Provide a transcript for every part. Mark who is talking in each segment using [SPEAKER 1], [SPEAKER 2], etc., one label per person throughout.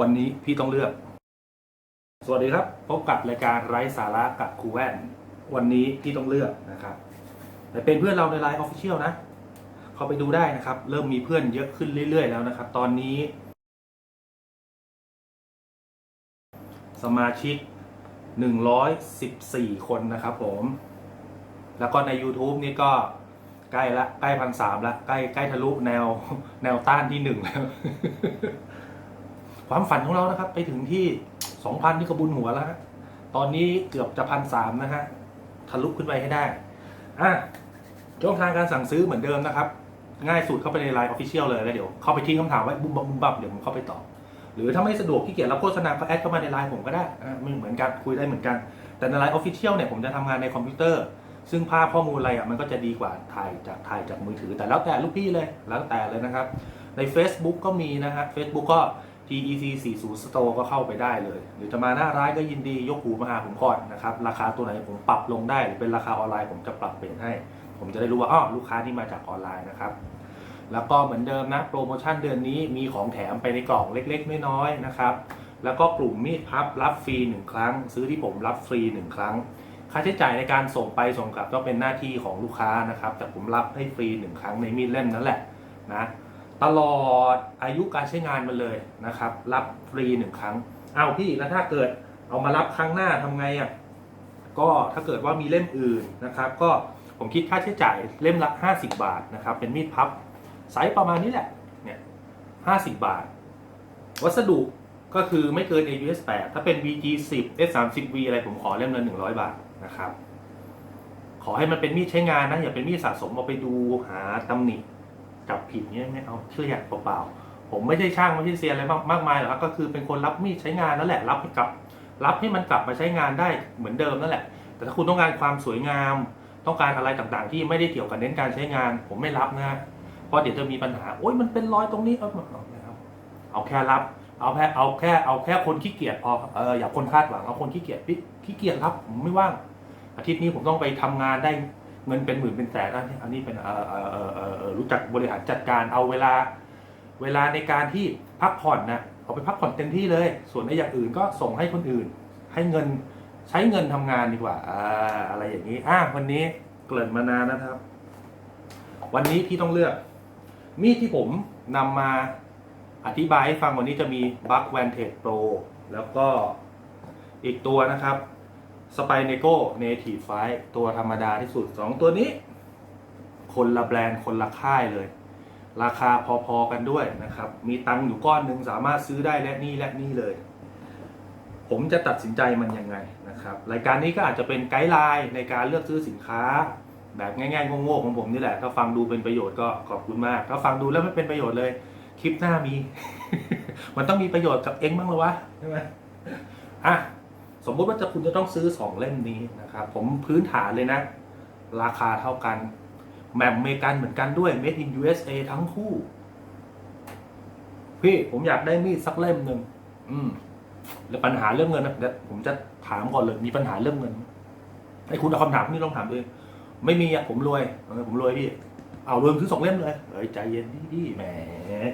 [SPEAKER 1] วันนี้พี่ต้องเลือก สวัสดีครับ พบกับรายการไร้สาระกับครูแว่น วันนี้พี่ต้องเลือกนะครับแต่เป็นเพื่อนเราในไลน์ออฟฟิเชียลนะ เขาไปดูได้นะครับ เริ่มมีเพื่อนเยอะขึ้นเรื่อย ๆ แล้วนะครับ ตอนนี้ สมาชิก 114 คนนะครับผม แล้วก็ใน YouTube นี่ก็ใกล้ละใกล้พันสามละใกล้ใกล้ทะลุแนวแนวต้านที่หนึ่งแล้ว ความฝันของเรานะครับ ไปถึงที่สองพันที่กระบุญหัวแล้วฮะตอนนี้เกือบจะพันสามนะฮะทะลุขึ้นไปให้ได้อะช่องทางการสั่งซื้อเหมือนเดิมนะครับ ง่ายสุดเข้าไปในไลน์ออฟฟิเชียลเลยแล้วเดี๋ยวเข้าไปทิ้งคำถามไว้บุ้มบับบุ้มบับเดี๋ยวผมเข้าไปตอบหรือถ้าไม่สะดวกที่เกียจรับโฆษณาก็แอดเข้ามาในไลน์ผมก็ได้อะมันเหมือนกันคุยได้เหมือนกัน แต่ในไลน์ออฟฟิเชียลเนี่ยผมจะทำงานในคอมพิวเตอร์ ซึ่งภาพข้อมูลอะไรอะมันก็จะดีกว่าถ่ายจากถ่ายจากมือถือ แต่แล้วแต่ลูกพี่เลยแล้วแต่เลยนะครับ ใน Facebook ก็มีนะฮะ Facebook ก็ TEC 40 Store ก็เข้าไปได้เลย หรือจะมาหน้าร้านก็ยินดียกหูมาหาผมก่อนนะครับ ราคาตัวไหนผมปรับลงได้หรือเป็นราคาออนไลน์ผมจะปรับเปลี่ยนให้ ผมจะได้รู้ว่าอ้อลูกค้าที่มาจากออนไลน์นะครับแล้วก็เหมือนเดิมนะโปรโมชั่นเดือนนี้มีของแถมไปในกล่องเล็กๆ น้อยๆนะครับแล้วก็กลุ่มมีดพับรับฟรีหนึ่งครั้ง ซื้อที่ผมรับฟรีหนึ่งครั้ง ค่าใช้จ่ายในการส่งไปส่งกลับก็เป็นหน้าที่ของลูกค้านะครับ แต่ผมรับให้ฟรีหนึ่งครั้งในมีดเล่มนั้นแหละนะ ตลอดอายุการใช้งานมันเลยนะครับ รับฟรีหนึ่งครั้ง เอาพี่แล้วถ้าเกิดเอามารับครั้งหน้าทำไงอะก็ถ้าเกิดว่ามีเล่มอื่นนะครับ ก็ผมคิดค่าใช้จ่ายเล่มละ 50 บาทนะครับ เป็นมีดพับไซส์ประมาณนี้แหละเนี่ย50บาท วัสดุก็คือไม่เกิน AUS 8ถ้าเป็น VG 10 S 3 0 V อะไรผมขอเล่มละ100 บาทนะครับ ขอให้มันเป็นมีดใช้งานนะ อย่าเป็นมีดสะสมเอาไปดูหาตำหนิ จับผิดเนี้ยไม่เอาเครียดเปล่าๆผมไม่ใช่ช่างไม่ใช่เซียนอะไรมากมากมายหรอกครับก็คือเป็นคนรับมีดใช้งานนั่นแหละ รับให้กลับ รับให้มันกลับมาใช้งานได้เหมือนเดิมนั่นแหละ แต่ถ้าคุณต้องการความสวยงาม ต้องการอะไรต่างๆ ที่ไม่ได้เกี่ยวกับเน้นการใช้งาน ผมไม่รับนะเพราะเดี๋ยวจะมีปัญหาโอ๊ยมันเป็นรอยตรงนี้เอาเอาไม่เอาแค่รับเอาแค่เอาแค่เอาแค่คนขี้เกียจพอเอออย่าคนคาดหวังเอาคนขี้เกียจพี่ขี้เกียจครับผมไม่ว่างอาทิตย์นี้ผมต้องไปทำงานได้ เงินเป็นหมื่นเป็นแสนอันนี้อันนี้เป็นรู้จักบริหารจัดการเอาเวลา เวลาในการที่พักผ่อนนะเอาไปพักผ่อนเต็มที่เลย ส่วนในอย่างอื่นก็ส่งให้คนอื่น ให้เงินใช้เงินทำงานดีกว่าอะไรอย่างนี้อะวันนี้เกริ่นมานานนะครับ วันนี้พี่ต้องเลือก มีดที่ผมนำมาอธิบายให้ฟังวันนี้จะมี b u c k Vantage Pro แล้วก็อีกตัวนะครับ สไปเนโก้เนทีฟไฟตัวธรรมดาที่สุด 2 ตัวนี้ คนละแบรนด์คนละค่ายเลย ราคาพอๆกันด้วยนะครับ มีตังค์อยู่ก้อนหนึ่งสามารถซื้อได้และนี่และนี่เลย ผมจะตัดสินใจมันยังไงนะครับ รายการนี้ก็อาจจะเป็นไกด์ไลน์ในการเลือกซื้อสินค้า แบบง่ายๆโง่ๆของผมนี่แหละ ถ้าฟังดูเป็นประโยชน์ก็ขอบคุณมาก ถ้าฟังดูแล้วไม่เป็นประโยชน์เลย คลิปหน้ามี มันต้องมีประโยชน์กับเองบ้างเหรอวะใช่ไหมอะ สมมุติว่าจะคุณจะต้องซื้อสองเล่มนี้นะครับ ผมพื้นฐานเลยนะ ราคาเท่ากันแม่มอเมริกันเหมือนกันด้วย made in USA ทั้งคู่ พี่ผมอยากได้มีดสักเล่มหนึ่งอืมแล้วปัญหาเรื่องเงินนะเดี๋ยวผมจะถามก่อนเลยมีปัญหาเรื่องเงินไอ้คุณเอาคำถามพวกนี้ลองถามเองไม่มีอะผมรวยผมรวยพี่เอารวยซื้อสองเล่มเลยเฮ้ยใจเย็นดิแหม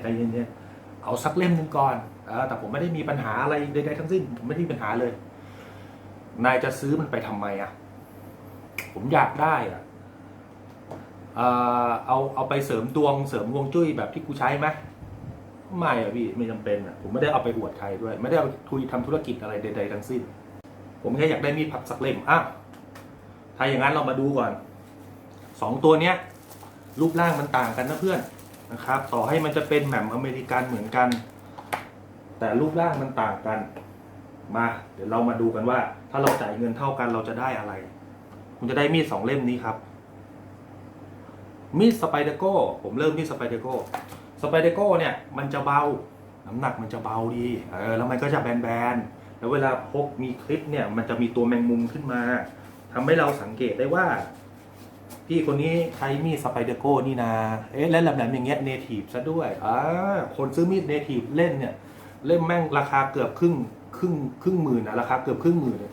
[SPEAKER 1] ใจเย็นๆเอาสักเล่มหนึ่งก่อนอแต่ผมไม่ได้มีปัญหาอะไรใดๆทั้งสิ้นผมไม่ได้มีปัญหาเลย นายจะซื้อมันไปทำไมอะ ผมอยากได้อะเอาเอาไปเสริมดวงเสริมฮวงจุ้ยแบบที่กูใช้ไหมไม่อะพี่ไม่จำเป็นอะผมไม่ได้เอาไปอวดใครด้วย ไม่ได้เอาทุยทำธุรกิจอะไรใด ๆ ทั้งสิ้น ผมแค่อยากได้มีดพับสักเล่มอะถ้าอย่างนั้นเรามาดูก่อนสองตัวเนี้ย รูปร่างมันต่างกันนะเพื่อนนะครับ ต่อให้มันจะเป็นแหม่มอเมริกันเหมือนกัน แต่รูปร่างมันต่างกัน มา เดี๋ยวเรามาดูกันว่า ถ้าเราจ่ายเงินเท่ากันเราจะได้อะไร คุณจะได้มีดสองเล่มนี้ครับ มีดสไปเดโก้ ผมเริ่มที่สไปเดโก้ สไปเดโก้เนี่ยมันจะเบา น้ำหนักมันจะเบาดี เออ แล้วมันก็จะแบนๆ แล้วเวลาพกมีคลิปเนี่ย มันจะมีตัวแมงมุมขึ้นมาทำให้เราสังเกตได้ว่า พี่คนนี้ใช้มีดสไปเดโก้นี่นาเอ๊ะ แล้วแหลมๆอย่างเงี้ยเนทีฟซะด้วย อ่า คนซื้อมีดเนทีฟเล่นเนี่ย เล่มแม่งราคาเกือบครึ่งครึ่งครึ่งหมื่นนะราคาเกือบครึ่งหมื่นเลย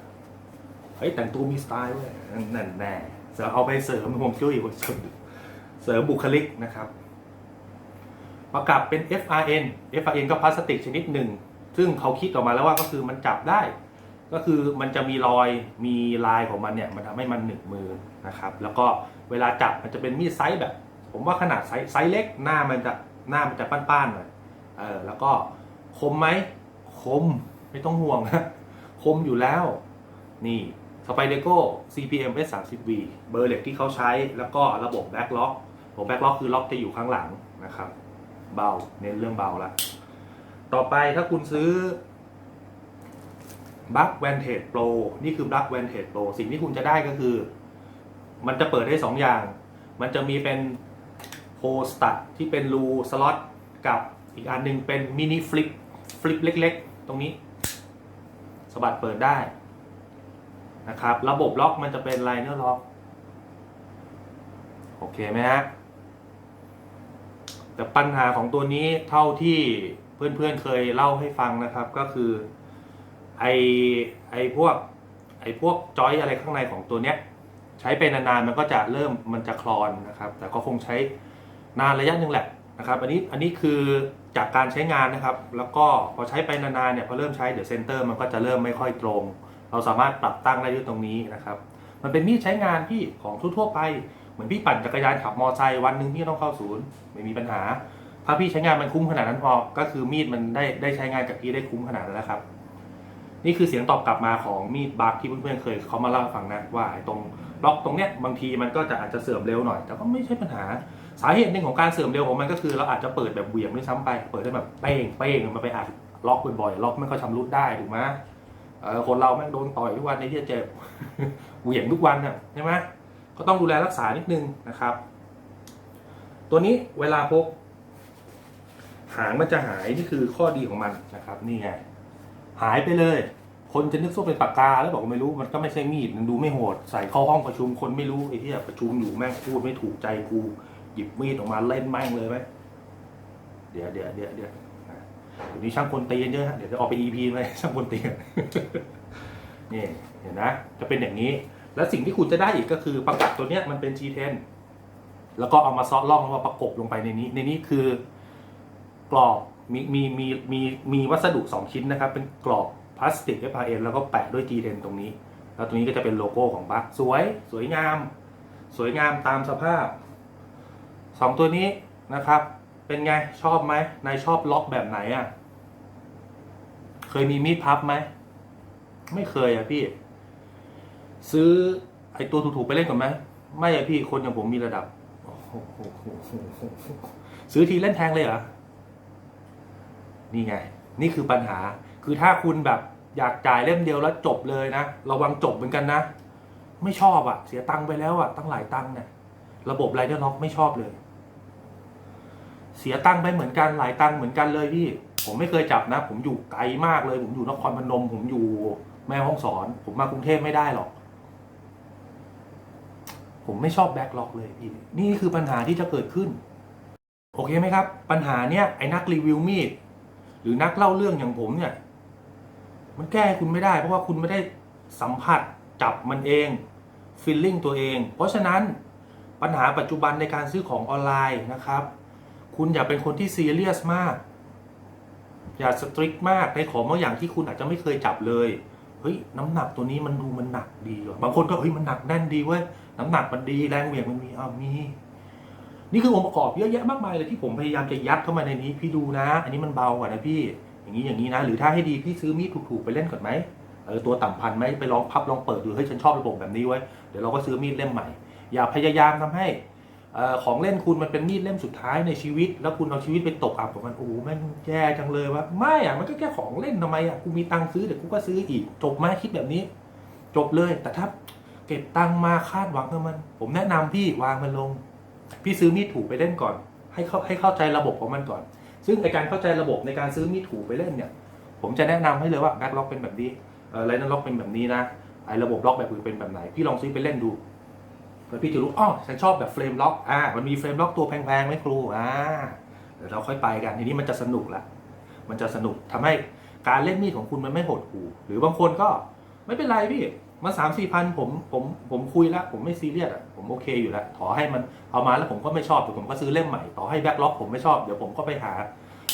[SPEAKER 1] เฮ้ยแต่งตัวมีสไตล์ด้วยนั่นแน่เสริมเอาไปเสริมฮวงจุ้ยเสริมเสริมบุคลิกนะครับประกับเป็น FRN FRN ก็พลาสติกชนิดหนึ่ง ซึ่งเขาคิดออกมาแล้วว่าก็คือมันจับได้ ก็คือมันจะมีรอยมีลายของมันเนี่ย มันทำให้มันหนึบมือนะครับ แล้วก็เวลาจับมันจะเป็นมีดไซส์แบบ ผมว่าขนาดไซส์ไซส์เล็กหน้ามันจะหน้ามันจะป้านๆหน่อยเออแล้วก็คมไหมคมไม่ต้องห่วงนะคมอยู่แล้ว นี่ สไปเดโก้ CPM S30V เบอร์เหล็กที่เขาใช้แล้วก็ระบบแบ็กล็อกระบบแบ็กล็อกคือล็อกจะอยู่ข้างหลังนะครับ เบา เน้นเรื่องเบาละ ต่อไปถ้าคุณซื้อ b ั c แวนเท e Pro นี่คือ b ั c แวนเท e Pro สิ่งที่คุณจะได้ก็คือ มันจะเปิดได้ 2 อย่าง มันจะมีเป็นโฮสตัดที่เป็นรูสล็อตกับอีกอันหนึงเป็นมินิฟลิปฟลิปเล็ก ๆ ตรงนี้สะบัดเปิดได้ นะครับ ระบบล็อกมันจะเป็นไลเนอร์ล็อกโอเคไหมฮะแต่ปัญหาของตัวนี้เท่าที่เพื่อนๆเคยเล่าให้ฟังนะครับก็คือไอไอพวกไอพวกจอยอะไรข้างในของตัวเนี้ย ใช้ไปนานๆมันก็จะเริ่มมันจะคลอนนะครับ แต่ก็คงใช้นานระยะหนึ่งแหละนะครับ อันนี้อันนี้คือจากการใช้งานนะครับ แล้วก็พอใช้ไปนานๆเนี่ยพอเริ่มใช้เดี๋ยวเซนเตอร์มันก็จะเริ่มไม่ค่อยตรง เราสามารถปรับตั้งได้ด้วยตรงนี้นะครับ มันเป็นมีดใช้งานพี่ของทั่วๆไป เหมือนพี่ปั่นจักรยานขับมอไซค์วันหนึ่งพี่ต้องเข้าศูนย์ไม่มีปัญหา ถ้าพี่ใช้งานมันคุ้มขนาดนั้นพอ ก็คือมีดมันได้ได้ใช้งานกับพี่ได้คุ้มขนาดนั้นแล้วครับ นี่คือเสียงตอบกลับมาของมีดบักที่เพื่อนๆเคยเขามาเล่าฟังนะว่าไอ้ตรงล็อกตรงเนี้ยบางทีมันก็จะอาจจะเสื่อมเร็วหน่อย แต่ก็ไม่ใช่ปัญหาสาเหตุหนึ่งของการเสื่อมเร็วของมันก็คือเราอาจจะเปิดแบบเหวี่ยงด้วยซ้ำไป เปิดได้แบบเป้งเป้งมันไปอาจล็อกบ่อยๆล็อกมันก็ชำรุดได้ถูกไหม เออคนเราแม่งโดนต่อยทุกวันในที่จะเจ็บเหวี่ยงทุกวันน่ะใช่ไหมก็ต้องดูแลรักษานิดนึงนะครับ ตัวนี้เวลาพกหางมันจะหายนี่คือข้อดีของมันนะครับนี่ไงหายไปเลย คนจะนึกว่าเป็นปากกาแล้วบอกไม่รู้มันก็ไม่ใช่มีดมันดูไม่โหดใส่เข้าห้องประชุมคนไม่รู้ไอ้ที่ประชุมอยู่แม่งพูดไม่ถูกใจกูหยิบมีดออกมาเล่นแม่งเลยไหมเดี๋ยวเดี๋ยวเดี๋ยวเดี๋ยว เดี๋ยวนี้ช่างคนตีเยอะฮะเดี๋ยวจะออกไป EP เลยช่างคนตีนี่เห็นนะจะเป็นอย่างนี้ แล้วสิ่งที่คุณจะได้อีกก็คือประกัดตัวเนี้ยมันเป็น G10 แล้วก็เอามาซอสล่องแล้วมาประกบลงไปในนี้ ในนี้คือกรอบมีมีมีมีมีวัสดุ 2 ชิ้นนะครับ เป็นกรอบพลาสติก FRN แล้วก็แปะด้วย G10 ตรงนี้ แล้วตรงนี้ก็จะเป็นโลโก้ของบัคสวยสวยงาม สวยงามตามสภาพสองตัวนี้นะครับ เป็นไงชอบไหมนายชอบล็อกแบบไหนอะ เคยมีมีดพับไหม ไม่เคยอะพี่ ซื้อไอตัวถูกๆไปเล่นก่อนไหมไม่อะพี่คนอย่างผมมีระดับ ซื้อทีเล่นแทงเลยเหรอ นี่ไง นี่คือปัญหา คือถ้าคุณแบบอยากจ่ายเล่มเดียวแล้วจบเลยนะ ระวังจบเหมือนกันนะ ไม่ชอบอะเสียตังค์ไปแล้วอะตั้งหลายตังค์เนี่ย ระบบไรเดอร์ล็อกไม่ชอบเลย เสียตังค์ไปเหมือนกันหลายตังค์เหมือนกันเลยพี่ผมไม่เคยจับนะ ผมอยู่ไกลมากเลย ผมอยู่นครพนม ผมอยู่แม่ฮ่องสอน ผมมากรุงเทพไม่ได้หรอก ผมไม่ชอบแบ็คล็อกเลยพี่นี่คือปัญหาที่จะเกิดขึ้น โอเคไหมครับ ปัญหาเนี้ยไอ้นักรีวิวมีดหรือนักเล่าเรื่องอย่างผมเนี่ย มันแก้คุณไม่ได้ เพราะว่าคุณไม่ได้สัมผัสจับมันเองฟีลลิ่งตัวเอง เพราะฉะนั้นปัญหาปัจจุบันในการซื้อของออนไลน์นะครับ คุณอย่าเป็นคนที่ซีเรียสมาก อย่าสตริกมากในของบางอย่างที่คุณอาจจะไม่เคยจับเลยเฮ้ยน้ำหนักตัวนี้มันดูมันหนักดีว่ะบางคนก็เฮ้ยมันหนักแน่นดีเว้ยน้ำหนักมันดีแรงเหวี่ยงมันมีอ้าวมี นี่คือองค์ประกอบเยอะแยะมากมายเลยที่ผมพยายามจะยัดเข้ามาในนี้ พี่ดูนะ อันนี้มันเบากว่านะพี่ อย่างนี้อย่างนี้นะ หรือถ้าให้ดีพี่ซื้อมีดถูกๆไปเล่นก่อนไหมเออตัวต่ำพันไหมไปลองพับลองเปิดดูเฮ้ยฉันชอบระบบแบบนี้ไว้ยเดี๋ยวเราก็ซื้อมีดเล่มใหม่ อย่าพยายามทำให้ ของเล่นคุณมันเป็นมีดเล่มสุดท้ายในชีวิต แล้วคุณเอาชีวิตไปตกอับกับมันโอ้แม่งแย่จังเลยว่าไม่อะมันก็แค่ของเล่นทำไมอะกูมีตังค์ซื้อเดี๋ยวกูก็ซื้ออีก จบไหมคิดแบบนี้ จบเลย แต่ถ้าเก็บตังค์มาคาดหวังกับมัน ผมแนะนำพี่วางมันลง พี่ซื้อมีดถูกไปเล่นก่อน ให้เข้าให้เข้าใจระบบของมันก่อน ซึ่งในการเข้าใจระบบในการซื้อมีดถูกไปเล่นเนี่ย ผมจะแนะนำให้เลยว่าแบ็คล็อกเป็นแบบนี้ออไลน์ล็อกเป็นแบบนี้นะไอ้ระบบล็อกแบบอื่นเป็นแบบไหนพี่ลองซื้อไปเล่นดู แล้วพี่จะรู้อ๋อฉันชอบแบบเฟรมล็อกอ่ามันมีเฟรมล็อกตัวแพงๆไหมครูอ่าเดี๋ยวเราค่อยไปกันทีนี้มันจะสนุกละมันจะสนุกทำให้การเล่นมีดของคุณมันไม่หดหู่หรือบางคนก็ไม่เป็นไรพี่มาสามสี่พันผมผมผมคุยแล้วผมไม่ซีเรียสอะผมโอเคอยู่แล้วขอให้มันเอามาแล้วผมก็ไม่ชอบเดี๋ยวผมก็ซื้อเล่มใหม่ต่อให้แบ็คล็อกผมไม่ชอบเดี๋ยวผมก็ไปหา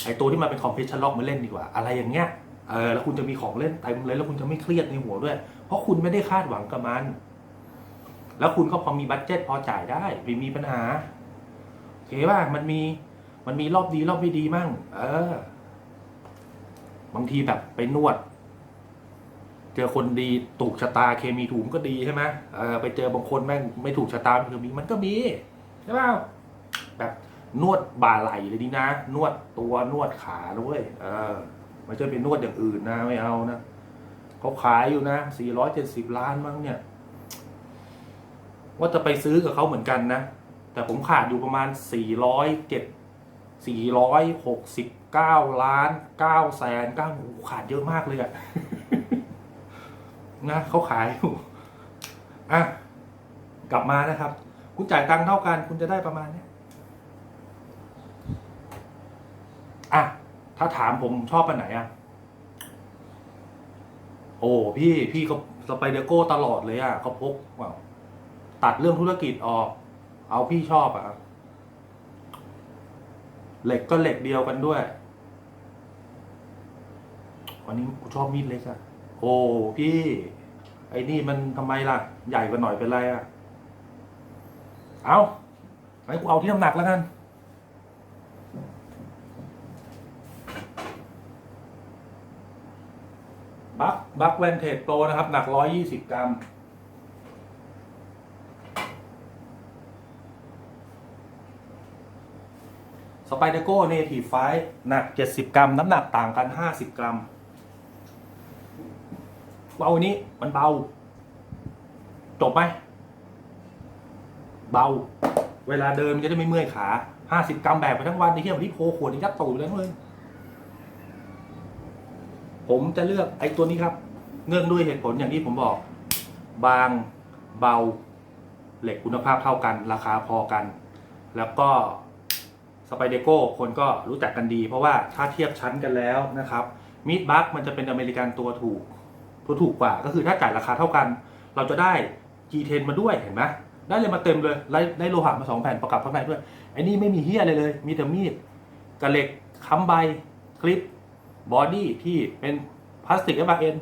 [SPEAKER 1] ไอ้ตัวที่มันเป็นคอมเพรสชันล็อกมาเล่นดีกว่า อะไรอย่างเงี้ยเออแล้วคุณจะมีของเล่นเต็มเลยแล้วคุณจะไม่เครียดในหัวด้วย เพราะคุณไม่ได้คาดหวังกับมัน แล้วคุณก็พอมีบัตเจ็ตพอจ่ายได้ไม่มีปัญหาโอเคป่ะมันมีมันมีรอบดีรอบไม่ดีมั่ง เออ บางทีแบบไปนวด เจอคนดีถูกชะตาเคมีถูกมันก็ดีใช่ไหมเออไปเจอบางคนแม่งไม่ถูกชะตาเคมีมันก็มีใช่ป่ะแบบนวดบ่าไหล่เลยดีนะ นวดตัวนวดขาด้วยเออไม่ใช่เป็นนวดอย่างอื่นนะไม่เอานะเขาขายอยู่นะสี่ร้อยเจ็ดสิบล้านมั้งเนี่ย ว่าจะไปซื้อกับเขาเหมือนกันนะ แต่ผมขาดอยู่ประมาณสี่ร้อยเจ็ดสี่ร้อยหกสิบเก้าล้านเก้าแสนเก้ขาดเยอะมากเลยอะนะเขาขายอยู่อะกลับมานะครับ คุณจ่ายตังค์เท่ากัน คุณจะได้ประมาณนี้อะถ้าถามผมชอบอันไหนอะ โอ้พี่พี่เขาสไปเดโก้ตลอดเลยอะเขาพกว้าว ตัดเรื่องธุรกิจออก เอาพี่ชอบอะเหล็กก็เหล็กเดียวกันด้วยวันนี้กูชอบมีดเล็กอะโอ้พี่ ไอ้นี่มันทำไมล่ะ ใหญ่กว่าหน่อยเป็นไรอะเอาไอ้กูเอาที่น้ำหนักแล้วกันบัคบัคแวนเทจโปรนะครับ หนักร้อยยี่สิบกรัม สไปเดโก้เนทีฟไฟหนัก 70 กรัม น้ำหนักต่างกัน 50 กรัมเบาอันนี้มันเบา จบไหม เบา เวลาเดินมันจะได้ไม่เมื่อยขา 50 กรัมแบกไปทั้งวันในเที่วันที่โพขวดยัดตูดเลยนะเลยผมจะเลือกไอ้ตัวนี้ครับ เนื่องด้วยเหตุผลอย่างที่ผมบอก บางเบา เหล็กคุณภาพเท่ากัน ราคาพอกัน แล้วก็ สไปเดโก้คนก็รู้จักกันดี เพราะว่าถ้าเทียบชั้นกันแล้วนะครับมิดบัคมันจะเป็นอเมริกันตัวถูกตัวถูกกว่า ก็คือถ้าจ่ายราคาเท่ากัน เราจะได้ G10 มาด้วยเห็นไหมได้เลยมาเต็มเลยได้ได้โลหะมาสองแผ่นประกับข้างในด้วยไอ้นี่ไม่มีเฮียอะไรเลย มีแต่มีดกับเหล็กค้ำใบคลิปบอดี้ที่เป็นพลาสติก f อ n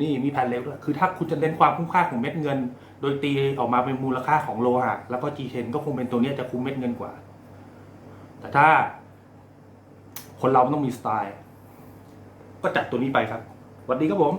[SPEAKER 1] นี่มีแผ่นเหล็กด้วยคือถ้าคุณจะเน้นความคุ้มค่าของเม็ดเงิน โดยตีออกมาเป็นมูลค่าของโลหะแล้วก็ G10 ก็คงเป็นตัวนี้จะคุ้มเม็ดเงินกว่า แต่ถ้า คนเรามันต้องมีสไตล์ ก็จัดตัวนี้ไปครับสวัสดีครับผม